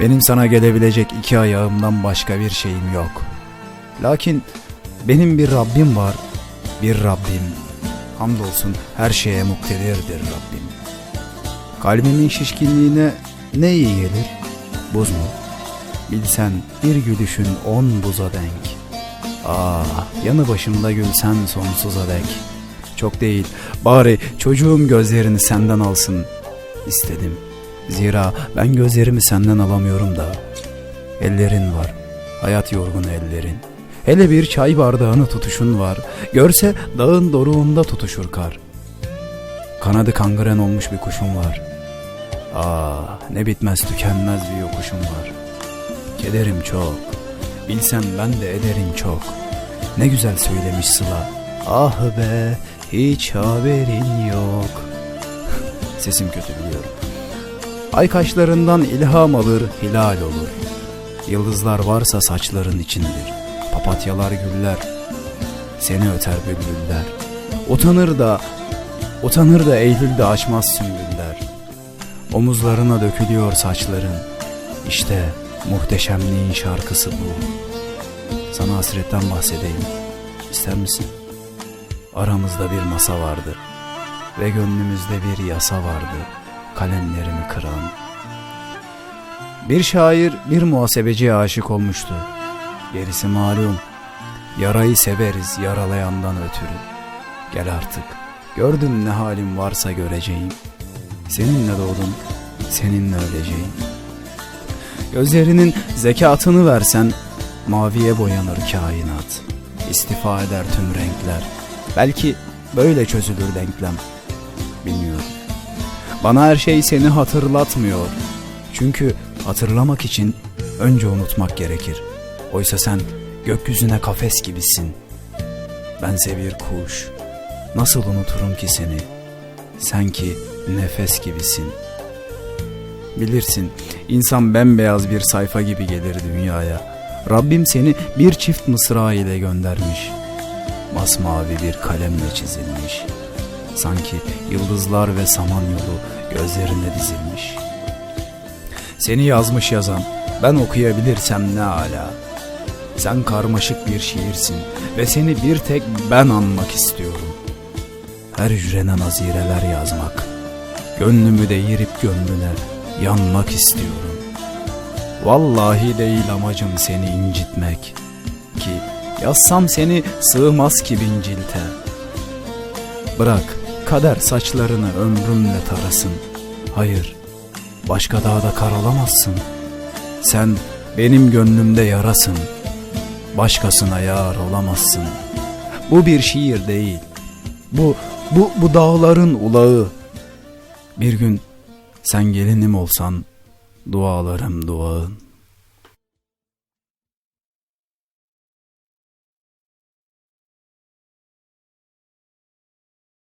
Benim sana gelebilecek iki ayağımdan başka bir şeyim yok. Lakin benim bir Rabbim var. Bir Rabbim. Hamdolsun her şeye muktedirdir Rabbim. Kalbimin şişkinliğine ne iyi gelir? Buz mu? Bilsen bir gülüşün on buza denk. Ah yanı başımda gülsen sonsuza dek. Çok değil bari çocuğum gözlerini senden alsın istedim. Zira ben gözlerimi senden alamıyorum da. Ellerin var, hayat yorgun ellerin. Hele bir çay bardağını tutuşun var. Görse dağın doruğunda tutuşur kar. Kanadı kangren olmuş bir kuşum var. Ah ne bitmez tükenmez bir yokuşum var. Kederim çok. Bilsem ben de ederim çok. Ne güzel söylemiş Sıla. Ah be hiç haberin yok. Sesim kötü biliyorum. Ay kaşlarından ilham alır, hilal olur. Yıldızlar varsa saçların içindir. Papatyalar güller. Seni öter bülbüller. Utanır da, utanır da Eylül'de açmaz sümbüller. Omuzlarına dökülüyor saçların. İşte muhteşemliğin şarkısı bu. Sana hasretten bahsedeyim. İster misin? Aramızda bir masa vardı. Ve gönlümüzde bir yasa vardı. Kalemlerimi kıran. Bir şair bir muhasebeciye aşık olmuştu. Gerisi malum. Yarayı severiz yaralayandan ötürü. Gel artık. Gördüm ne halim varsa göreceğim. Seninle doğdum, seninle öleceğim. Gözlerinin zekatını versen maviye boyanır kainat. İstifa eder tüm renkler. Belki böyle çözülür denklem. Bana her şey seni hatırlatmıyor. Çünkü hatırlamak için önce unutmak gerekir. Oysa sen gökyüzüne kafes gibisin. Bense bir kuş. Nasıl unuturum ki seni? Sen ki nefes gibisin. Bilirsin insan bembeyaz bir sayfa gibi gelir dünyaya. Rabbim seni bir çift mısra ile göndermiş. Masmavi bir kalemle çizilmiş. Sanki yıldızlar ve samanyolu gözlerine dizilmiş. Seni yazmış yazan ben okuyabilirsem ne ala. Sen karmaşık bir şiirsin ve seni bir tek ben anmak istiyorum. Her hücrene nazireler yazmak. Gönlümü de yirip gönlüne yanmak istiyorum. Vallahi değil amacım seni incitmek ki yazsam seni sığmaz ki bin cilte. Bırak kader saçlarını ömrümle tarasın. Hayır, başka dağda kar olamazsın. Sen benim gönlümde yarasın. Başkasına yar olamazsın. Bu bir şiir değil. Bu bu bu dağların ulağı. Bir gün sen gelinim olsan dualarım duağın.